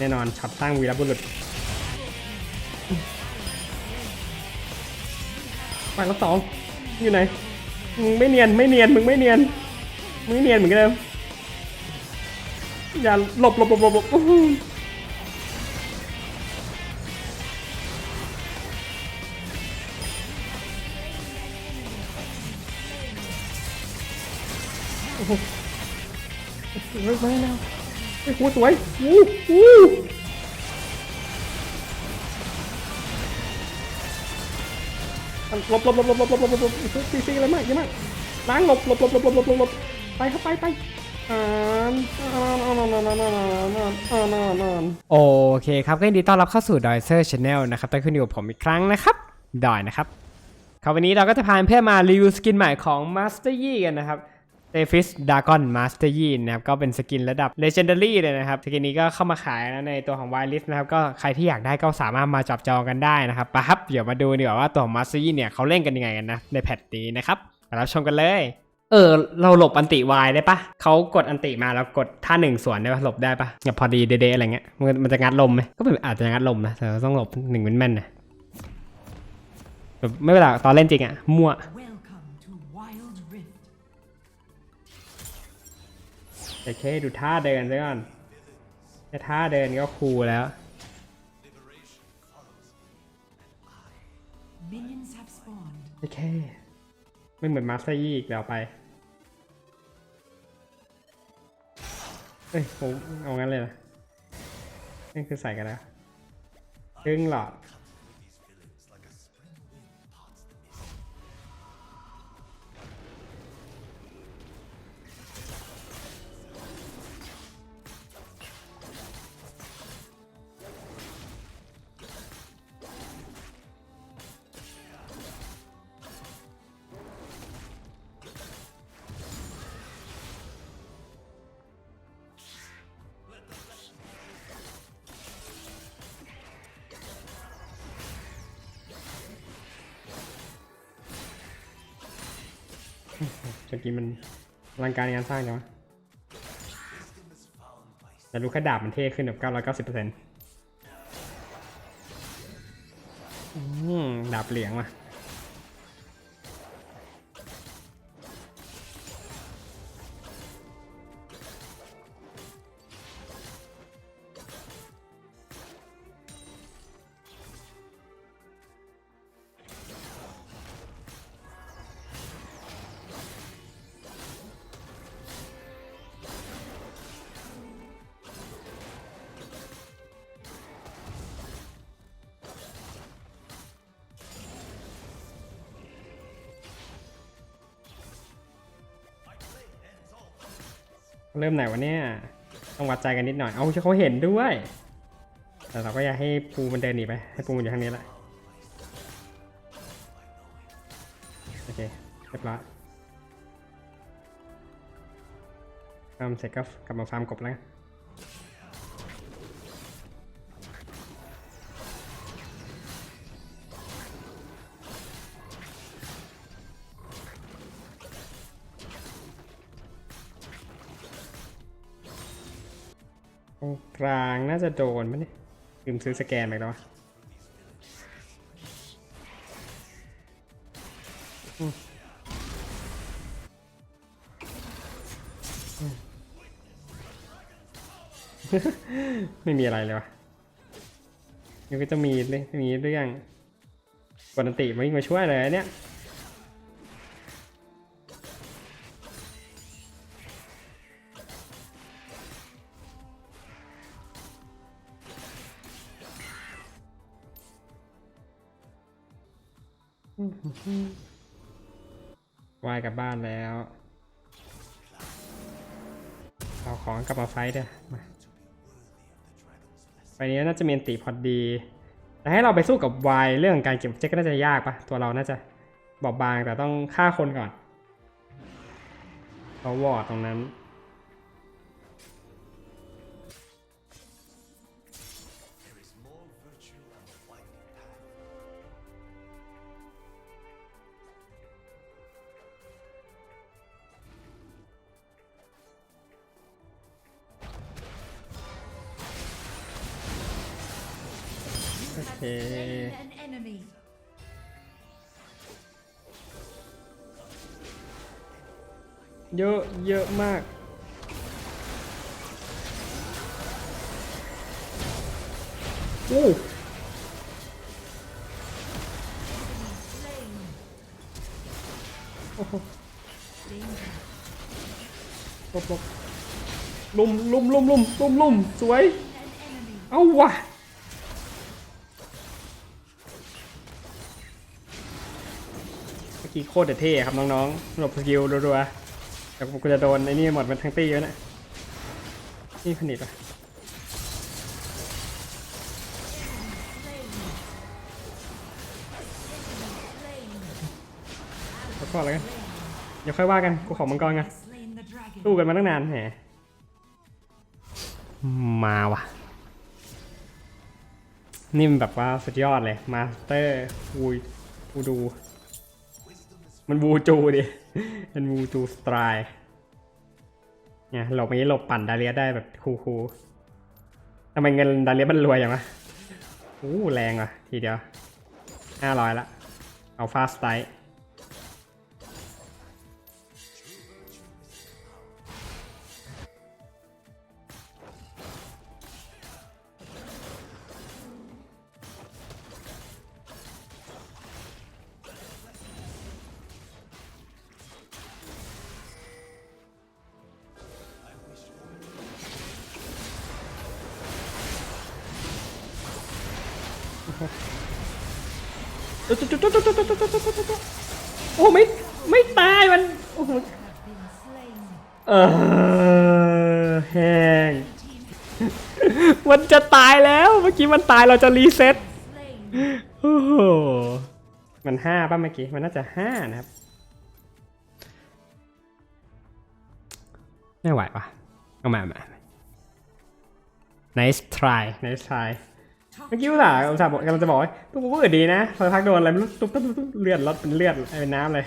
แน่นอนช็อตตั้งวีรบุรุษฝั่งละสองอยู่ไหนมึงไม่เนียนไม่เนียนมึงไม่เนียนมึงไม่เนียนเหมือนเดิมอย่าหลบหลบหลบหลบหลบหือโอ้โหเฮ้ยไม่แล้ว เฮ้ยโหสวยวู้วู้หลบหลบหลบหลบหลบหลบหลบหลบซีซีอะไรมากเยอะมากล้างหลบหลบหลบหลบหลบหลบหลบไปครับไปไปนอ่านอ่านอนนอนนอนนอนโอเคครับก็ยินดีต้อนรับเข้าสู่ดอยเซอร์ชาแนลนะครับได้ขึ้นอยู่กับผมอีกครั้งนะครับดอยนะครับครับวันนี้เราก็จะพาเพื่อนมารีวิวสกินใหม่ของ Master Yi กันนะครับ เ e ฟิสดากอนมาสเตอร์ยีนะครับก็เป็นสกินระดับ Legendary เลยนะครับ สกินนี้ก็เข้ามาขายนะในตัวของ w i l e s t นะครับ ก็ใครที่อยากได้ก็สามารถมาจับจองกันได้นะครับไปครับเดี๋ยวมาดูดีกว่าว่าตัวของ Master Yi เนี่ยเขาเล่นกันยังไงกันนะ ในแพทนี้นะครับมารับชมกันเลย เออ เราหลบอันติวายได้ปะเขากดอันติมาแล้วกดท่าหนึ่งส่วนได้ปะหลบได้ปะแบบพอดีเดๆอะไรเงี้ยมันมันจะงัดลมไหมก็เป็นอาจจะงัดลมนะแต่เราต้องหลบหนึ่งแม่นๆนะแบบไม่เป็นไรตอนเล่นจริงอะมั่ว แต่แค่ดูท่าเดินซะก่อนแค่ท่าเดินก็คูลแล้ว Minions have spawned. แต่แค่ไม่เหมือนมาสเตอร์ยี่อีกแล้วไป เอ้ยผมเอางั้นเลยนะนี่คือใส่กันแล้วครึ่งหลอด จะกินมันรังการในการสร้างจังวะแต่รู้แค่ดาบมันเท่ขึ้นแบบ 990%อืมดาบเหลียงว่ะ เริ่มไหนวะเนี่ยต้องวัดใจกันนิดหน่อย เอาเขาเห็นด้วย แต่เราก็อยากให้ปูมันเดินหนีไป ให้ปูมันอยู่ทางนี้แหละ โอเค เรียบร้อยทำเสร็จก็กลับมาฟาร์มกบแล้ว กันตรงกลางน่าจะโดนไหมเนี่ยลืมซื้อสแกนไปแล้ววะไม่มีอะไรเลยวะนี่ก็จะมีเรื่องมีเรื่องปกติมาวิ่งมาช่วยเลยเนี่ย วายกลับบ้านแล้ว เอาของกลับมาไฟต์เด้อมาไฟนี้น่าจะมีอันติพอดี แต่ให้เราไปสู้กับวายเรื่องการเก็บเจ็คก็น่าจะยากปะตัวเราน่าจะบอบบางแต่ต้องฆ่าคนก่อนเขาวอร์ดตรงนั้น slain an enemy. เยอะเยอะมาก โอ้ Slain. โอ้โห Danger. ลบลบลุมลุมลุมลุมลุมลุมสวย An enemy. เอาว่ะ กี้โคตรเท่ครับน้องๆหลบสกิลรัวๆแต่กูจะโดนไอ้นี่หมดมันทั้งตีแล้วนะนี่ผนิตอะ Slain. แล้วก็อะไรกันเดี๋ยวค่อยว่ากันกูขอมังกรกันสู้กันมาตั้งนานแหมมาว่ะ นี่มันแบบว่าสุดยอดเลย มาสเตอร์วูวูดู มันวูจูดิมันวูจูสไตร์เนี่ยหลบอย่างนี้หลบปั่นดาเลียได้แบบคูลๆทำไมเงินดาเลียมันรวยอย่างวะอู้แรงว่ะทีเดียวห้าร้อยละเอาฟาสไตร์ โอ้ไม่ไม่ตายมันโอ้โห Have been slain. เออแห้งมันจะตายแล้วเมื่อกี้มันตายเราจะรีเซ็ต Slain. โอ้โหมันห้าป่ะเมื่อกี้มันน่าจะห้านะครับ ไม่ไหวปะเอามาเอามา nice try nice try เมื่อกี้อุตส่าห์อุตส่าห์บอกกำลังจะบอกว่าพวกกูก็เออดีนะพอพักโดนอะไรไม่รู้ตุ๊กตุ๊กตุ๊กเลือดลดเป็นเลือดเป็นน้ำเลย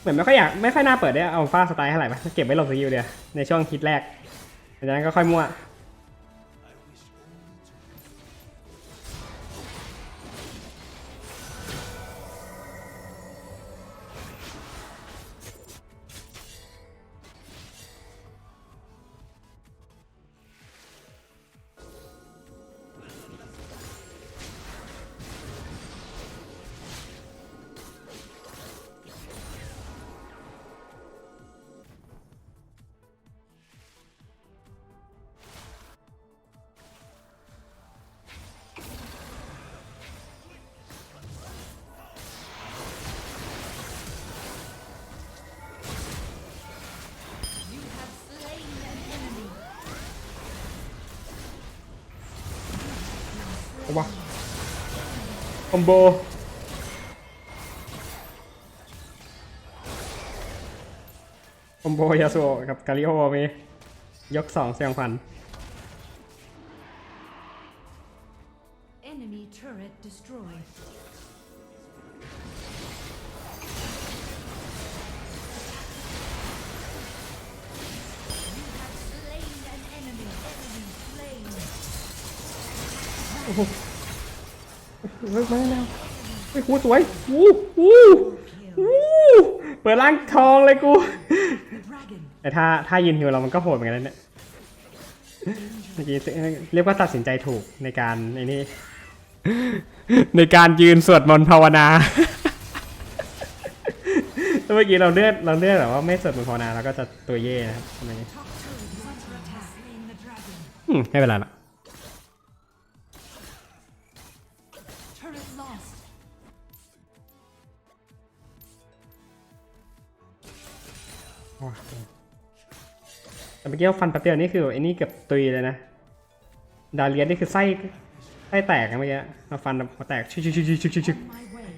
เหมือนไม่ค่อยอยากไม่ค่อยน่าเปิดได้เอาฟ้าสไตล์เท่าไหร่ปะเก็บไว้ลบสกิลเดียวในช่วงคิดแรกหลังจากนั้นก็ค่อยมั่ว คอมโบคอมโบยาสุโอะกับกาลิโอมียกสองเสียงฟัน Enemy turret destroyed. You have slain an enemy. Enemy slain. เฮ้ยมาแล้วเฮ้ยหูสวยวู้วู้วู้เปิดร่างทองเลยกูแต่ถ้าถ้ายืนฮิวเรามันก็โหดเหมือนกันนะเนี่ยเมื่อกี้เรียกว่าตัดสินใจถูกในการไอ้นี่ในการยืนสวดมนต์ภาวนาแล้วเมื่อกี้เราเลือกเราเลือกแบบว่าไม่สวดมนต์ภาวนาเราก็จะตัวเย่นะครับไม่เป็นไรหร แต่เมื่อกี้ฟันแป๊บเดียวนี่คือไอ้นี่เกือบตุยเลยนะ ดาเลียนนี่คือไส้ไส้แตกนะเมื่อกี้เราฟันหัวแตกชึกชึกชึกชึกชึกชึกชึก On my way.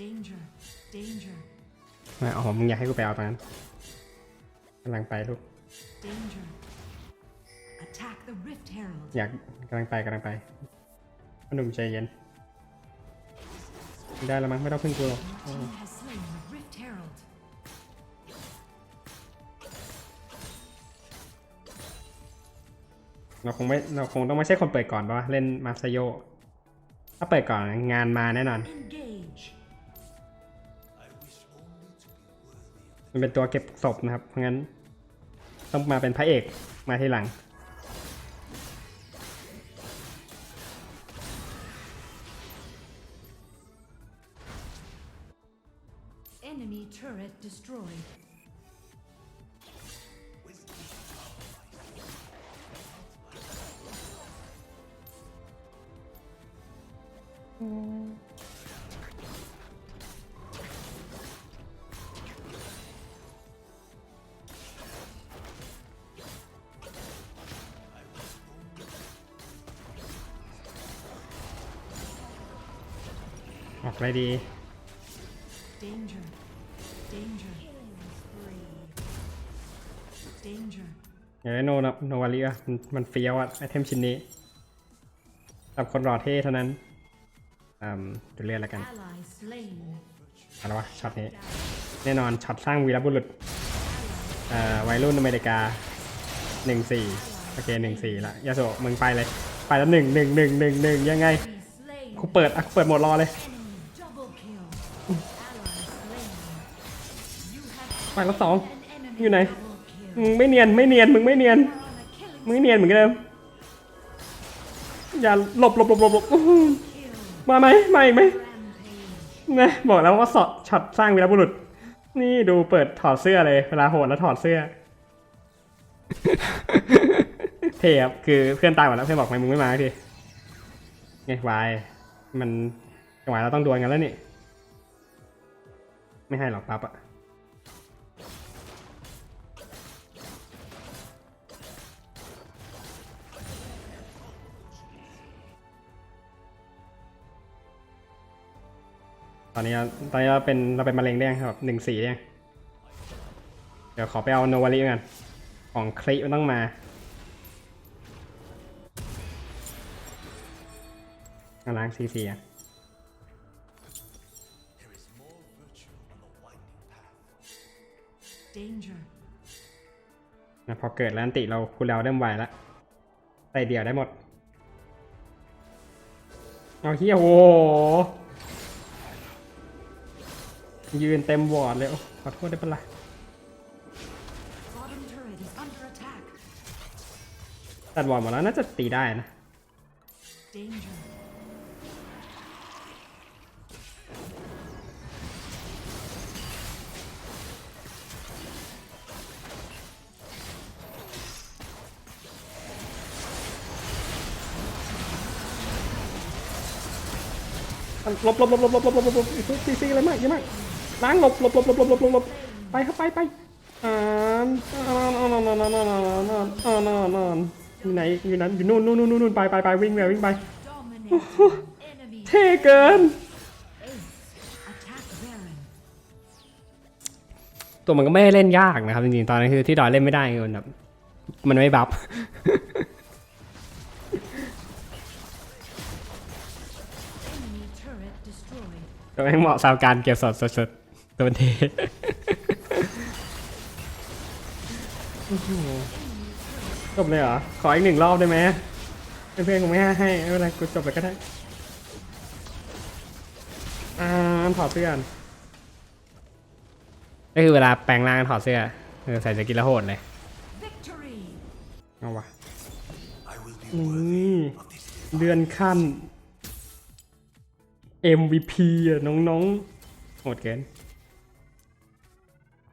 Danger. Danger. ไม่เอาผมมึงอยากให้กูไปเอาตอนนั้นกำลังไปลูกอยากกำลังไปกำลังไปพ่อหนุ่มใจเย็น ได้แล้วมั้งไม่ต้องพึ่งกูหรอก เราคงไม่เราคงต้องไม่ใช่คนเปิดก่อนปะวะเล่นมาซาโยถ้าเปิดก่อนงานมาแน่นอน Engage. มันเป็นตัวเก็บศพนะครับ เพราะงั้นต้องมาเป็นพระเอกมาทีหลัง ออกอะไรดี Danger. Danger. Danger. อย่าได้โนนะโนวาลีอะมันมันเฟี้ยวอะไอเทมชิ้นนี้สำหรับคนรอเท่เท่านั้นอืมจะเรียกอะไรกัน Ally slain. อะไรวะช็อตนี้ แน่นอนช็อตสร้างวีรบุรุษเอ่อวัยรุ่นอเมริกาหนึ่งสี่โอเคหนึ่งสี่ละยาโสมึงไปเลย ไปแล้วหนึ่งหนึ่งหนึ่งหนึ่งหนึ่งยังไง Be slain. กูเปิดอะกูเปิดโหมดรอเลย ไปแล้วสอง an enemy อยู่ไหน double kill. มึงไม่เนียนไม่เนียนมึงไม่เนียน You're on a killing มึงไม่เนียนเหมือนเดิมอย่าหลบหลบหลบหลบหลบอื้อหือ kill. มาไหมมาอีกไหม Rampage. นะบอกแล้วว่าสอดช็อตสร้างวีรบุรุษ นี่ดูเปิดถอดเสื้อเลยเวลาโหดแล้วถอดเสื้อเท่ครับคือเพื่อนตายหมดแล้วเพื่อนบอกทำไมมึงไม่มาสักทีไงวายมันจังหวะเราต้องดวลกันแล้วนี่ ไม่ให้หรอกปั๊บอะ ตอนนี้เราตอนนี้เราเป็นเราเป็นมะเร็งได้ยังครับหนึ่งสี่ได้ยังเดี๋ยวขอไปเอาโนวาริกันของคลิมันต้องมากำลังซีซีอะ Danger. นะพอเกิดแล้วอันติเราคุณเราเริ่มไวแล้วใส่เดี่ยวได้หมด เอาเฮียโอ้โห ยืนเต็มวอร์ดเลย โอ้ ขอโทษได้ปะล่ะ Bottom turret is under attack. ตัดวอร์ดหมดแล้วน่าจะตีได้นะ Danger. หลบหลบหลบหลบหลบหลบหลบหลบหลบซีซีอะไรมากเยอะมาก ล้างหลบหลบหลบหลบหลบหลบหลบหลบไปครับไปไปอ่านอ่านอ่านอ่านอ่านอ่านอ่านอ่านอ่านอ่านอ่านอยู่ไหนอยู่นั้นอยู่นู่นนู่นนู่นนู่นไปไปไปวิ่งไปวิ่งไปเท่เกิน ตัวมันก็ไม่เล่นยากนะครับจริงๆตอนนั้คือที่ดอยเล่นไม่ได้คือมันแบบมันไม่บัฟ Enemy turret destroyed. ก็ไม่งเหมาะสำหรับการเก็บสดสดๆ ตัวมันเทโอ้โหจบเลยเหรอ ขออีกหนึ่งรอบได้ไหมเพื่อนๆคงไม่ให้ให้ไม่เป็นไรกูจบเลยก็ได้ อ่าถอดเสื้อก่อนก็คือเวลาแปลงร่างถอดเสื้อเออใส่สกินแล้วโหดเลย Victory. เอาวะนี่เดือนขั้น MVP อะน้องๆโหดเกิน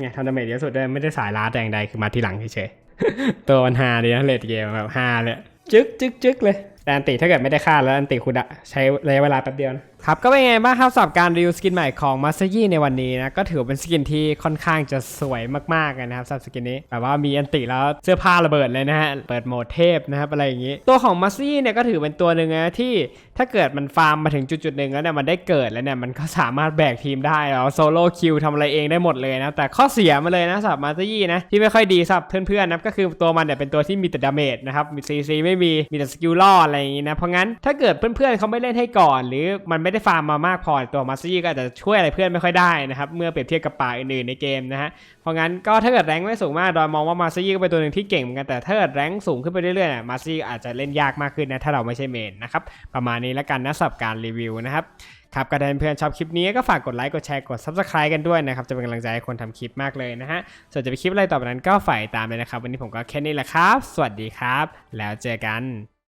ไงทำดาเมจเยอะสุดด้ไม่ได้สายล้าแต่งใดคือมาทีหลังเฉยๆตัวมันฮาดีนะเลดเกมแบบฮาเลยจึ๊กจึ๊กจึ๊กเลย แต่อันติถ้าเกิดไม่ได้ค่าแล้วอันติคุณใช้ระยะเวลาแป๊บเดียวนะครับก็เป็นไงบ้างครับสำหรับการรีวิวสกินใหม่ของมาซ a ยี่ในวันนี้นะก็ถือเป็นสกินที่ค่อนข้างจะสวยมากๆเลยนะครับสำหรับสกินนี้แบบว่ามีอันติแล้วเสื้อผ้าระเบิดเลยนะฮะเปิดโหมดเทพนะครับอะไรอย่างนี้ ตัวของมาซ a ยี่เนี่ยก็ถือเป็นตัวหนึ่งนะที่ถ้าเกิดมันฟาร์มมาถึงจุดๆหนึ่งแล้วเนี่ยมันได้เกิดแล้วเนี่ยมันก็สามารถแบกทีมได้แล้วโซโล่คิวทำอะไรเองได้หมดเลยนะแต่ข้อเสียมาเลยนะสำหรับมาซ a ยี่นะที่ไม่ค่อยดีสำหรับเพื่อนๆนะก็คือตัวมันเนี่ยเป็นตัวที่มีแต่ดาเมจนะครับมีซีซีไม่มีมีแต่สกิลล่ออะไรอย่างนี้นะ เพราะงั้นถ้าเกิดเพื่อนๆเขาไม่เล่นให้ก่อน หรือมันไม่ได้ฟาร์มมามากพอตัวมาซี่ก็อาจจะช่วยอะไรเพื่อนไม่ค่อยได้นะครับเมื่อเปรียบเทียบกับป่าอื่นๆในเกมนะฮะเพราะงั้นก็ถ้าเกิดแรงไม่สูงมากดอยมองว่ามาซี่ก็เป็นตัวหนึ่งที่เก่งเหมือนกันแต่ถ้าเกิดแรงสูงขึ้นไปเรื่อยๆมาซี่อาจจะเล่นยากมากขึ้นนะถ้าเราไม่ใช่เมนนะครับประมาณนี้แล้วกันนะสำหรับการรีวิวนะครับครับก็ถ้าเพื่อนชอบคลิปนี้ก็ฝากกดไลค์กดแชร์กด subscribe กันด้วยนะครับ จะเป็นกำลังใจให้คนทำคลิปมากเลยนะฮะ ส่วนจะไปคลิปอะไรต่อไปนั้นก็ฝ่ายตามเลยนะครับ วันนี้ผมก็แค่นี้แหละครับ สวัสดีครับ แล้วเจอกัน